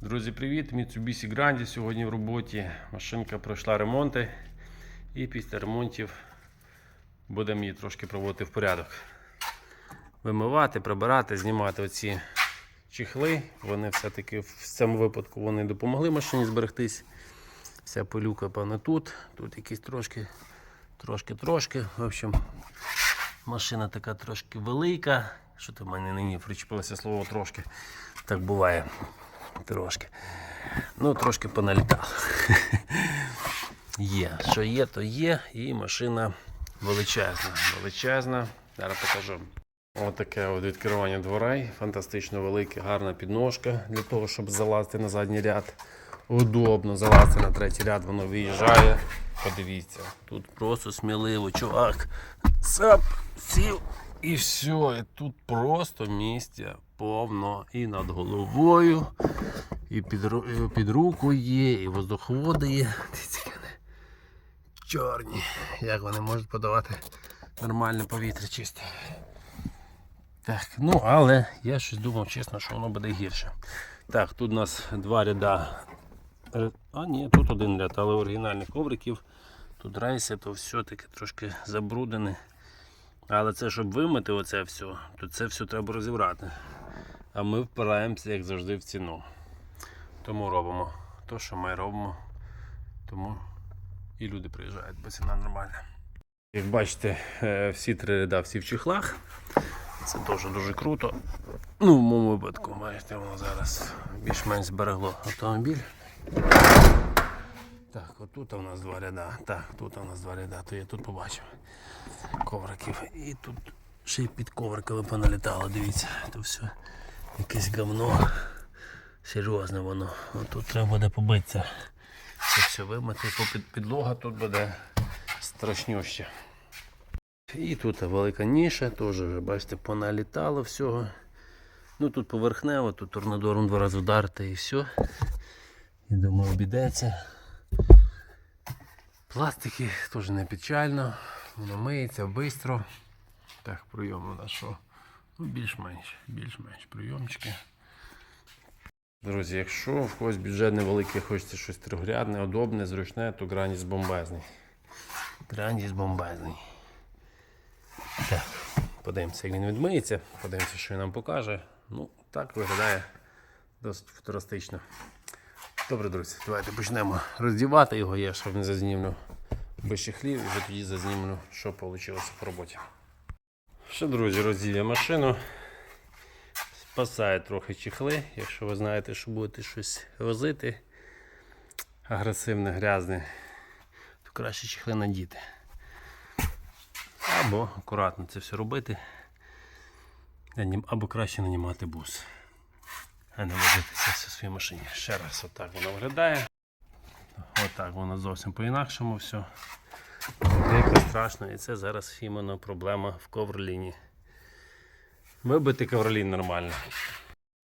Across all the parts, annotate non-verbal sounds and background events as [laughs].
Друзі, привіт! Mitsubishi Grandi сьогодні в роботі. Машинка пройшла ремонти. І після ремонтів будемо її трошки проводити в порядок. Вимивати, прибирати, знімати оці чехли. Вони все-таки в цьому випадку вони допомогли машині зберегтись. Вся пилюка, певно, тут. Тут якісь трошки, трошки-трошки. В общем, машина така трошки велика. Що то в мене нині причепилося слово трошки. Так буває. Трошки. Ну, трошки поналітало. Є. Що є, то є. І машина величезна. Величезна. Зараз покажу. Отаке от відкривання дверей. Фантастично велике, гарна підножка для того, щоб залазити на задній ряд. Удобно залазити на третій ряд, воно виїжджає. Подивіться, тут просто сміливо, чувак. Сап, сів і все. І тут просто місця повно і над головою, і під, під руку є, і воздуховоди є. [laughs] Чорні. Як вони можуть подавати нормальне повітря чисте. Так, ну але я щось думав, чесно, що воно буде гірше. Так, тут у нас два ряда. А, ні, тут один ряд, але оригінальних ковриків. Тут рейси, то все таки трошки забруднене. Але це, щоб вимити оце все, то це все треба розібрати. А ми впираємося, як завжди, в ціну. Тому робимо то, що ми робимо. Тому і люди приїжджають, бо ціна нормальна. Як бачите, е, всі три ряда всі в чехлах. Це теж дуже круто. Ну, в моєму випадку, бачите, воно зараз більш-менш зберегло автомобіль. Так, отут у нас два ряда. Так, тут у нас два ряда, то я тут побачив ковриків. І тут ще й під ковриками поналітало, дивіться, то все якесь говно. Серйозне воно. Тут треба буде побитися. Це все вимити, підлога тут буде страшнюща. І тут велика ніша, теж бачите, поналітало всього. Ну тут поверхнево, тут торнадором два рази вдарити і все. Я думаю, обійдеться. Пластики теж не печально, воно миється швидко. Так, прийом у нас що? Ну, більш-менш, більш-менш прийомчики. Друзі, якщо в когось бюджет невеликий, хочеться щось трьохрядне, удобне, зручне, то граніс бомбезний. Граніс бомбезний. Так, подивимося, як він відмиється, подивимося, що він нам покаже. Ну, так виглядає досить футуристично. Добре, друзі, давайте почнемо роздівати його. Я ще не зазнімлю без чехлів і вже тоді зазнімлю, що вийшло по роботі. Що, друзі, роздів я машину. Спасає трохи чехли, якщо ви знаєте, що будете щось возити агресивне, грязне, то краще чехли надіти. Або акуратно це все робити, або краще нанімати бус, а не возитися все в своїй машині. Ще раз, отак воно виглядає. Отак воно зовсім по-інакшому все. Дико страшно, і це зараз іменно проблема в ковроліні. Вибити ковролін нормально.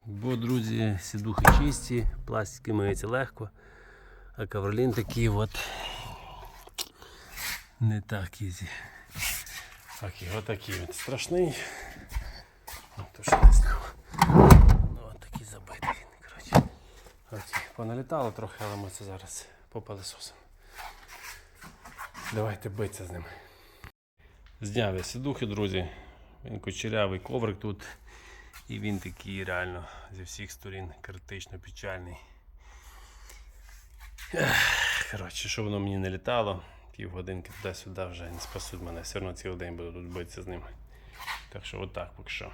Бо, друзі, сідухи чисті, пластики миються легко, а ковролін такий от не так ізі. Такий, отакий от страшний. О, то що не знав. Ну, от такий забитий він, коротше. Окей, поналітало трохи, але ми це зараз попилисосимо. Давайте битися з ними. Зняв я сідухи, друзі. Він кучерявий коврик тут. І він такий реально зі всіх сторін критично печальний. Коротше, щоб воно мені не літало, півгодинки туди-сюди вже не спасуть мене. Все одно цілий день буду тут битися з ними. Так що отак поки що.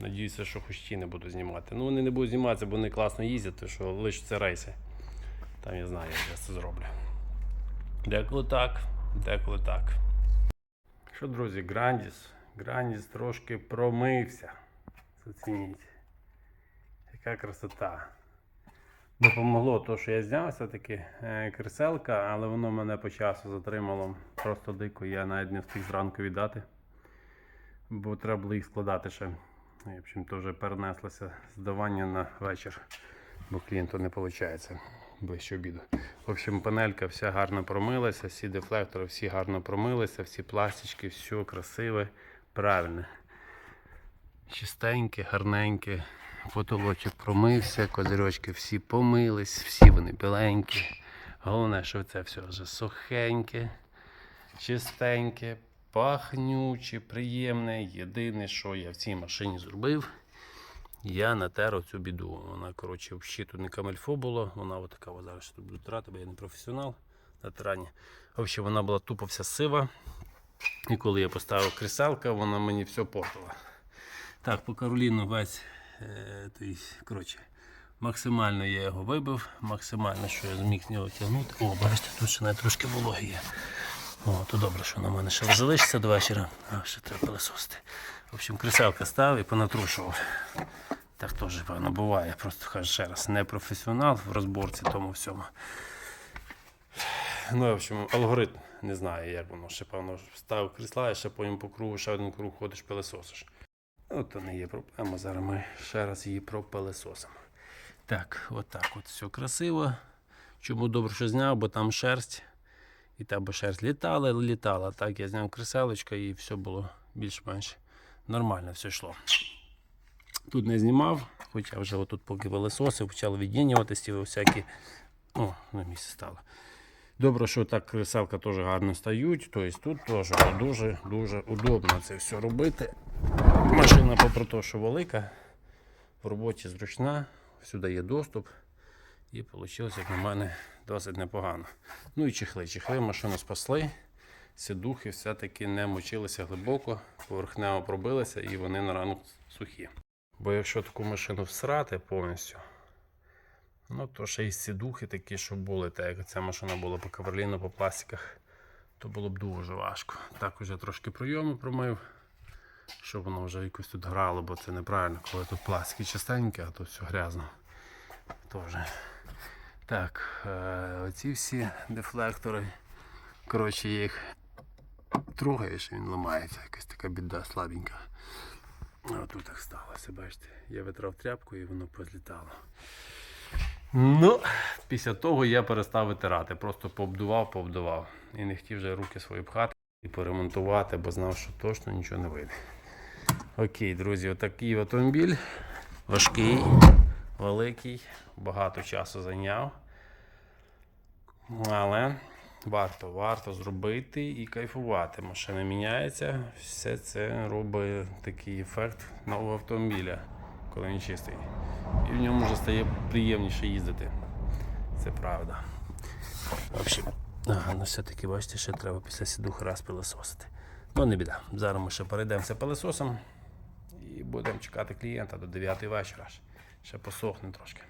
Надіюся, що хоч ті не буду знімати. Ну вони не будуть зніматися, бо вони класно їздять, то що лише це рейси. Там я знаю, як я це зроблю. Деколи так, деколи так. Що, друзі, Грандіс. Грандіс трошки промився. Зацініть. Яка красота. Допомогло то, що я зняв все-таки е, креселка, але воно мене по часу затримало просто дико. Я навіть не встиг зранку віддати. Бо треба було їх складати ще. В общем, то вже перенеслося здавання на вечір, бо клієнту не виходить ближче обіду. В общем, панелька вся гарно промилася, всі дефлектори всі гарно промилися, всі пластички, все красиве, правильне. Чистеньке, гарненьке. потолочок промився, козирьочки всі помились, всі вони біленькі. Головне, що це все вже сухеньке, чистеньке, пахнюче, приємне. Єдине, що я в цій машині зробив, я натер оцю біду. Вона, коротше, взагалі тут не камельфо було, вона отака, зараз тут буду трати, бо я не професіонал на тирані. Взагалі вона була тупо вся сива. І коли я поставив кріселка, вона мені все портила. Так, по Кароліну весь е, той, коротше, максимально я його вибив, максимально, що я зміг з нього тягнути. О, бачите, тут ще навіть трошки вологи є. О, то добре, що на мене ще залишиться до вечора. А, ще треба пилососити. В общем, кріселка став і понатрушував. Так теж, певно, буває. Просто кажу ще раз, не професіонал в розборці тому всьому. Ну, в общем, алгоритм не знаю, як воно. Ще певно ставив крісла і ще потім по кругу, ще один круг ходиш, пилесосиш. Ну, то не є проблема. Зараз ми ще раз її пропилесосимо. Так, отак от все красиво. Чому добре, що зняв, бо там шерсть. І та бо шерсть літала, літала. Так, я зняв креселочка і все було більш-менш нормально все йшло. Тут не знімав, хоча вже отут поки пилесосив, почали віддінюватися, всякі. О, на місці стало. Добре, що так креселка теж гарно стають. Тобто тут теж дуже-дуже удобно це все робити. Машина, попри те, що велика, в роботі зручна, сюди є доступ. І вийшло, як на мене, досить непогано. Ну і чехли. Чехли машину спасли. Сідухи все-таки не мочилися глибоко, поверхнево пробилися і вони на ранок сухі. Бо якщо таку машину всрати повністю, ну то ще й сідухи такі, що були, так як ця машина була по каверліну, по пластиках, то було б дуже важко. Так уже трошки пройоми промив, щоб воно вже якось тут грало, бо це неправильно, коли тут пластики чистенькі, а тут все грязно. Тоже. Так, е, оці всі дефлектори. Коротше, їх трогаєш, він ламається, якась така біда слабенька. А тут так сталося, бачите. Я витрав тряпку і воно позлітало. Ну, після того я перестав витирати. Просто пообдував, пообдував. І не хотів вже руки свої пхати і поремонтувати, бо знав, що точно нічого не вийде. Окей, друзі, отакий автомобіль. Важкий, великий, багато часу зайняв. Але варто, варто зробити і кайфувати. Машина міняється, все це робить такий ефект нового автомобіля, коли він чистий. І в ньому вже стає приємніше їздити. Це правда. В общем, ага, ну все-таки, бачите, ще треба після сідуха раз пилососити. Ну, не біда. Зараз ми ще перейдемося пилососом і будемо чекати клієнта до 9 вечора. Ще посохне трошки.